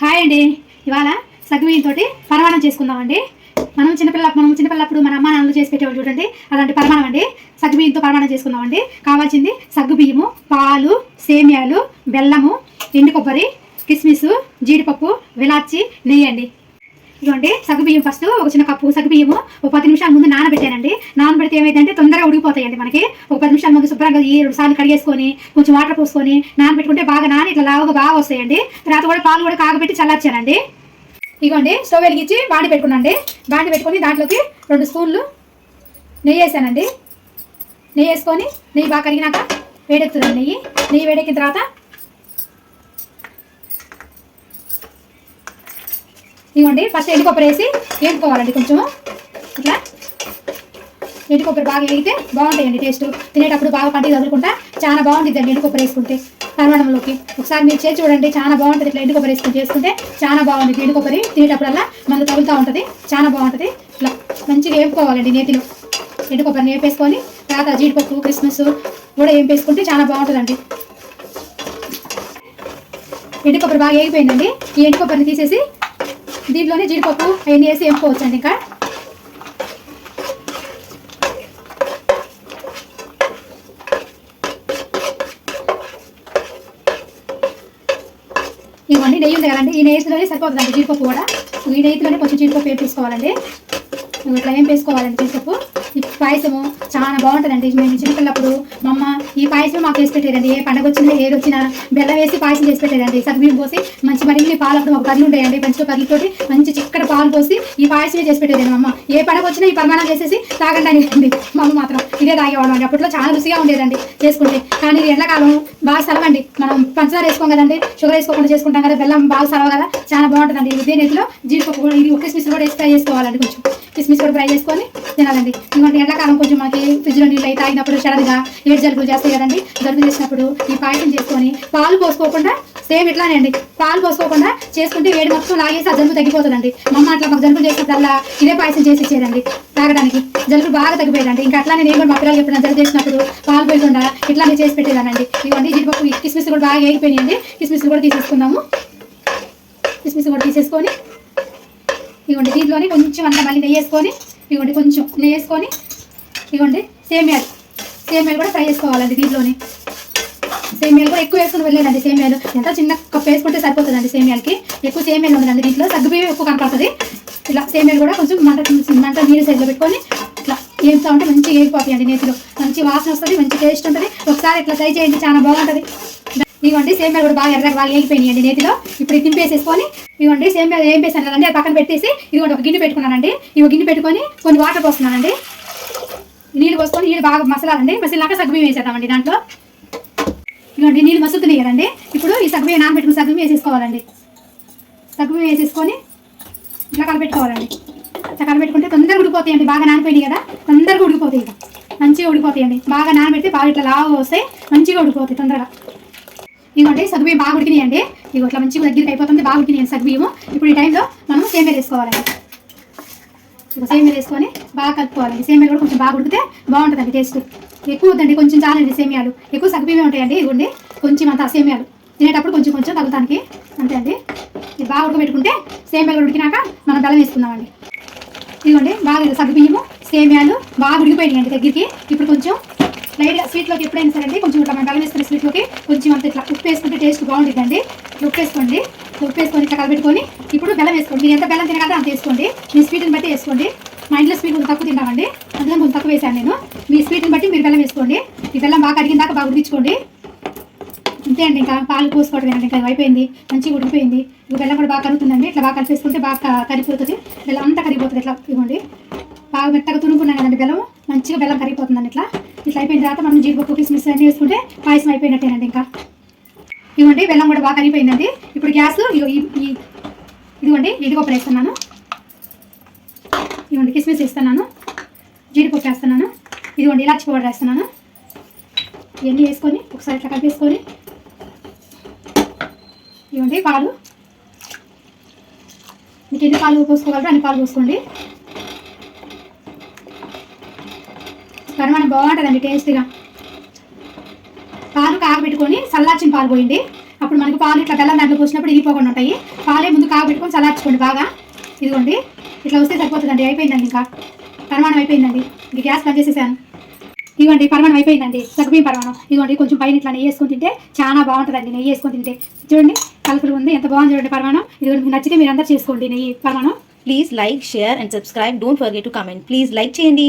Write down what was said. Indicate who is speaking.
Speaker 1: Hi అండి. ఇవాళ తోటి పరమాణం చేసుకుందామండి. మనం చిన్నపిల్ల మనం చిన్నపిల్లప్పుడు మన అమ్మ నాన్నలు చేసి పెట్టేవాళ్ళు చూడండి. అలాంటి పరమాణం అండి. సగ్గుబియ్యంతో పరమాణం చేసుకుందామండి. కావాల్సింది సగ్గుబియ్యము పాలు సేమియాలు బెల్లము ఎండు కొబ్బరి కిస్మిస్ జీడిపప్పు విలాచి నెయ్యి అండి. ఇదిగోండి సగ్గుబియ్యం ఫస్ట్ ఒక చిన్న కప్పు సగ్గుబియ్యము ఒక పది నిమిషాల ముందు నానబెట్టానండి. నానబెడితే ఏమైందంటే తొందరగా ఉడికిపోతాయండి మనకి. ఒక పది నిమిషాల ముందు శుభ్రంగా ఈ రెండు సార్లు కడిగేసుకొని కొంచెం వాటర్ పోసుకొని నానబెట్టుకుంటే బాగా నాని ఇట్లా లావుగా బాగా వస్తాయండి. తర్వాత కూడా పాలు కూడా కాగబెట్టి చల్లార్చానండి. ఇదిగోండి స్టవ్ వెలిగించి బాండి పెట్టుకున్నాండి బాండి పెట్టుకొని దాంట్లోకి రెండు స్పూన్లు నెయ్యి వేసానండి. నెయ్యి వేసుకొని నెయ్యి బాగా కరిగినాక వేడెక్కుతుందండి నెయ్యి. నెయ్యి వేడెక్కిన తర్వాత ఇవ్వండి. ఫస్ట్ ఎండు కొబ్బరి వేసి వేపుకోవాలండి కొంచెం ఇట్లా. ఎండు కొబ్బరి బాగా వేగితే బాగుంటాయండి టేస్ట్. తినేటప్పుడు బాగా పంటి తగులుకుంటా చాలా బాగుంటుంది అండి ఎండు కొబ్బరి వేసుకుంటే పరమాణంలోకి ఒకసారి మీరు చేసి చూడండి చాలా బాగుంటుంది ఇట్లా ఎండు కొబ్బరి వేసుకుని చేసుకుంటే చాలా బాగుంటుంది ఎండు కొబ్బరి తినేటప్పుడల్లా మనకు తగులుతూ ఉంటుంది చాలా బాగుంటుంది. ఇట్లా మంచిగా వేపుకోవాలండి నేతిలో. ఎండు కొబ్బరిని వేపేసుకొని తర్వాత జీడిపప్పు క్రిస్మస్ కూడా వేపేసుకుంటే చాలా బాగుంటుందండి. ఎండు కొబ్బరి బాగా వేగిపోయిందండి. ఈ ఎండు కొబ్బరిని తీసేసి దీంట్లోనే జీడిపప్పు అవన్నీ వేసి వేపుకోవచ్చు అండి ఇంకా. ఇవన్నీ నెయ్యి ఉంది కదండి. ఈ నెయ్యిలోనే సరిపోతుందండి జీడిపప్పు కూడా. ఈ నెయ్యిలోనే కొంచెం జీడిపప్పు వేపేసుకోవాలండి. ఇట్లా ఏం వేసుకోవాలండి చెప్పు. ఈ పాయసము చాలా బాగుంటుందండి. మేము చిన్నపిల్లప్పుడు మా అమ్మ ఈ పాయసం మాకు వేసి పెట్టేదండి. ఏ పండగ వచ్చినా ఏది వచ్చినా బెల్లం వేసి పాయసం చేసి పెట్టేదండి. సగ్గుబియ్యం పోసి మంచి మరిన్ని పాలు అప్పుడు పర్లు ఉంటాయండి. మంచిగా పర్లతోటి మంచి చిక్కడ పాలు పోసి ఈ పాయసమే చేసి పెట్టేదండి మా అమ్మ. ఏ పండగ వచ్చినా ఈ పరిమాణం చేసేసి తాగండి అండి. మా అమ్మ మాత్రం ఇదే తాగేవాళ్ళం అండి. అప్పట్లో చాలా రుచిగా ఉండేదండి చేసుకుంటే. కానీ ఇది ఎండాకాలం బాగా సలవండి. మనం పంచదార వేసుకోం కదండి. షుగర్ వేసుకోకుండా చేసుకుంటాం కదా బెల్లం బాగా సలవ కదా. చాలా బాగుంటుందండి. ఇదే నేతిలో జీడిపప్పు కూడా ఇది కిస్మిస్ కూడా వేసి చేసుకోవాలండి కొంచెం. కిస్మిస్ కూడా ఫ్రై చేసుకొని తినాలండి. ఎందుకంటే ఎండాకాలం కొంచెం మనకి ఫ్రిడ్జ్లో నీళ్ళు అయితే తాగినప్పుడు సడన్గా ఏడు జలుబులు చేస్తాయి కదండి. జలుబు చేసినప్పుడు ఈ పాయసం చేసుకొని పాలు పోసుకోకుండా సేమ్ ఇట్లానే అండి. పాలు పోసుకోకుండా చేసుకుంటే వేడి మొత్తం లాగేసి ఆ జలుబు తగ్గిపోతుందండి. మా అట్లా మాకు జలుబు చేసినప్పుడల్లా ఇదే పాయసం చేసి ఇచ్చేదండి తాగడానికి. జలుబు బాగా తగ్గిపోయేదండి. ఇంకా అట్లానే నేను కూడా మా పిల్లలు ఎప్పుడైనా జలుబు చేసినప్పుడు పాలు పోయకుండా ఇట్లానే చేసి పెట్టేదానండి. ఇవన్నీ జీడిపప్పు కిస్మిస్ కూడా బాగా వేగిపోయినాయండి కిస్మిస్ కూడా తీసేసుకుందాము. కిస్మిస్ కూడా తీసేసుకొని ఇవ్వండి దీంట్లోనే కొంచెం అంతా మళ్ళీ నెయ్యి వేసుకొని ఇవ్వండి కొంచెం నెయ్యి వేసుకొని ఇవ్వండి సేమియాలు. సేమియాలు కూడా ఫ్రై చేసుకోవాలండి దీంట్లోనే. సేమియాలు కూడా ఎక్కువ వేసుకుని వెళ్ళేదండి సేమియాలు. ఎంత చిన్న కప్పు వేసుకుంటే సరిపోతుందండి సేమియాలకి. ఎక్కువ సేమియాలు ఉండదండి దీంట్లో. సగ్గుబియ్యం ఎక్కువ కనపడుతుంది. ఇలా సేమియాలు కూడా కొంచెం మంట మంట నీరు సైజులో పెట్టుకొని ఇట్లా వేపుతా ఉంటే మంచిగా వేగిపోతాయండి నేతిలో. మంచి వాసన వస్తుంది మంచి టేస్ట్ ఉంటుంది. ఒకసారి ఇట్లా ట్రై చేయండి చాలా బాగుంటుంది. ఇవ్వండి సేమ్యాలు కూడా బాగా ఎర్రగా బాగా వేగిపోయినాయండి నేతిలో. ఇప్పుడు ఇది తింపేసేసుకొని ఇవ్వండి సేమ్యాలు ఏం వేసాను కదండి పక్కన పెట్టేసి ఇదిగోండి ఒక గిన్నె పెట్టుకున్నానండి. ఇవి గిన్నె పెట్టుకొని కొన్ని వాటర్ పోస్తున్నానండి. నీళ్ళు పోసుకొని నీళ్ళు బాగా మసలాలండి. మసిలినాక సగ్గుబియ్యం వేసేద్దామండి దాంట్లో. ఇవ్వండి నీళ్ళు మసుతున్నాయి కదండి. ఇప్పుడు ఈ సగ్గుబియ్యం నానబెట్టుకుని సగ్గుబియ్యం వేసేసుకోవాలండి. సగ్గుబియ్యం వేసేసుకొని ఇట్లా కలపెట్టుకోవాలండి. ఇట్లా కలపెట్టుకుంటే తొందరగా ఉడిపోతాయండి బాగా నానిపోయినాయి కదా తొందరగా ఉడిపోతాయి ఇక. మంచిగా ఉడిపోతాయండి బాగా నానబెడితే బాగా ఇట్లా లావుగా వస్తాయి. మంచిగా ఉడిపోతాయి తొందరగా. ఇదిగోండి సగ్గుబియ్యం బాగా ఉడికినాయండి. ఇవి ఇట్లా మంచిగా దగ్గరికి అయిపోతుంది బాగా ఉడికినాయండి సగ్గుబియ్యము. ఇప్పుడు ఈ టైంలో మనం సేమియాలు వేసుకోవాలండి. సేమ్య సేమియాలు వేసుకొని బాగా కలుపుకోవాలండి. సేమియాలు కూడా కొంచెం బాగా ఉడికితే బాగుంటుందండి టేస్ట్. ఎక్కువ వద్దండి కొంచెం చాలండి సేమియాలు. ఎక్కువ సగ్గుబియ్యం ఉంటాయండి ఇదిగోండి. కొంచెం అంత సేమియాలు. తినేటప్పుడు కొంచెం కొంచెం తగ్గుతానికి అంతే అండి. ఇది బాగా ఉడకబెట్టుకుంటే సేమియాలు ఉడికినాక మనం బెల్లం వేసుకుందామండి. ఇదిగోండి బాగా సగ్బియ్యము సేమియాలు బాగా అండి దగ్గరికి. ఇప్పుడు కొంచెం లైట్గా స్వీట్లోకి ఎప్పుడైనా సరే అండి కొంచెం ఇట్లా మనం బెల్లం స్వీట్లోకి కొంచెం అంత ఇట్లా ఉప్పు వేసుకుంటే టేస్ట్ బాగుంటుందండి ఉప్పు వేసుకోండి ఉప్పు వేసుకొని ఇట్లా కలబెట్టుకొని ఇప్పుడు బెల్లం వేసుకోండి. మీరు ఎంత బెల్లం తినగలరా అంత వేసుకోండి. మీ స్వీట్ని బట్టి వేసుకోండి. మా ఇంట్లో స్వీట్ కొంచెం తక్కువ తింటామండి అందులో కొంచెం తక్కువ వేసాను నేను. మీ స్వీట్ని బట్టి మీరు బెల్లం వేసుకోండి. ఈ బెల్లం బాగా కడిగిన దాకా బాగా ఉడికించుకోండి. అంతే అండి ఇంకా పాలు పోసుకోవడం అండి ఇంకా అయిపోయింది. మంచిగా ఉడికిపోయింది. ఇప్పుడు బెల్లం కూడా బాగా కరుగుతుందండి. ఇట్లా బాగా కలిపేసుకుంటే బాగా కరిగిపోతుంది. బెల్లం అంతా కరిగిపోతుంది. ఇట్లా ఇవ్వండి. బాగా మెత్తగా తురుముకున్నాం కదండి బెల్లం మంచిగా బెల్లం కరిగిపోతుందండి ఇట్లా. ఇట్లా అయిపోయిన తర్వాత మనం జీడిపప్పు కిస్మిస్ అన్నీ వేసుకుంటే పాయసం అయిపోయినట్టేనండి ఇంకా. ఇవ్వండి బెల్లం కూడా బాగా కరిగిపోయిందండి. ఇప్పుడు గ్యాస్ ఈ ఇదిగోండి జీడిపప్పు వేస్తున్నాను. ఇదిగోండి కిస్మిస్ వేస్తున్నాను. జీడిపప్పు వేస్తున్నాను. ఇదిగోండి ఇలాచి పౌడర్ వేస్తున్నాను. ఇవన్నీ వేసుకొని ఒకసారి ఇట్లా కలిపేసుకొని ఇవ్వండి పాలు. మీకు ఎన్ని పాలు పోసుకోగలరో అన్ని పాలు పోసుకోండి. పరిమాణం బాగుంటుందండి టేస్ట్గా. పాలు కాగబెట్టుకొని చల్లార్చిన పాలు పోయింది అప్పుడు మనకు పాలు ఇట్లా తెల్ల దాంట్లో పోసినప్పుడు ఇగిపోకుండా ఉంటాయి. పాలే ముందు కాగబెట్టుకొని చల్లార్చుకోండి బాగా. ఇదిగోండి ఇట్లా వస్తే సరిపోతుందండి. అయిపోయిందండి ఇంకా. పరిమాణం అయిపోయిందండి. ఇది గ్యాస్ బంద్ చేసేసాను. ఇదిగోండి పరిమాణం అయిపోయిందండి. సగ్గుబియ్యం పరిమాణం ఇదిగోండి కొంచెం పైన ఇట్లా నెయ్యి వేసుకొని తింటే చాలా బాగుంటుందండి నెయ్యి వేసుకొని తింటే. చూడండి కలుపులు ఉంది. ఎంత బాగుంది చూడండి పరిమాణం ఇదిగోండి మీకు నచ్చితే మీరు అందరు చేసుకోండి నెయ్యి పరిమాణం
Speaker 2: please like share and subscribe. Don't forget to comment. Please like చేయండి.